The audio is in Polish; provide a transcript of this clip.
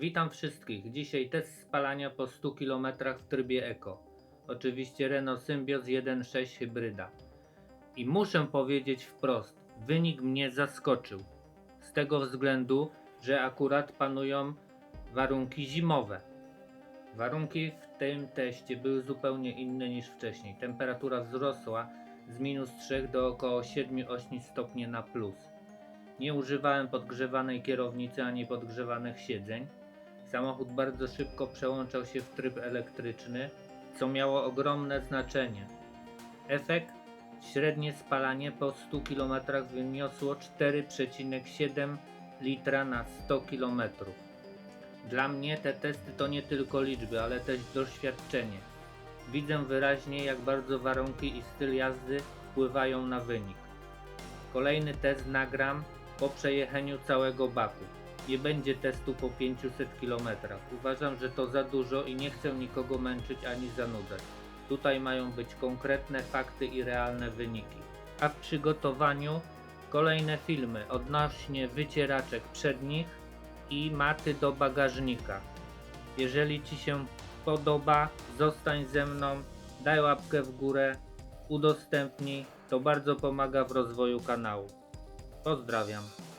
Witam wszystkich. Dzisiaj test spalania po 100 km w trybie Eco. Oczywiście Renault Symbioz 1.6 hybryda. I muszę powiedzieć wprost, wynik mnie zaskoczył. Z tego względu, że akurat panują warunki zimowe. Warunki w tym teście były zupełnie inne niż wcześniej. Temperatura wzrosła z minus 3 do około 7-8 stopni na plus. Nie używałem podgrzewanej kierownicy ani podgrzewanych siedzeń. Samochód bardzo szybko przełączał się w tryb elektryczny, co miało ogromne znaczenie. Efekt średnie spalanie po 100 km wyniosło 4,7 litra na 100 km. Dla mnie te testy to nie tylko liczby, ale też doświadczenie. Widzę wyraźnie, jak bardzo warunki i styl jazdy wpływają na wynik. Kolejny test nagram po przejechaniu całego baku. Nie będzie testu po 500 km. Uważam, że to za dużo i nie chcę nikogo męczyć ani zanudzać. Tutaj mają być konkretne fakty i realne wyniki. A w przygotowaniu kolejne filmy odnośnie wycieraczek przednich i maty do bagażnika. Jeżeli Ci się podoba, zostań ze mną, daj łapkę w górę, udostępnij, to bardzo pomaga w rozwoju kanału. Pozdrawiam.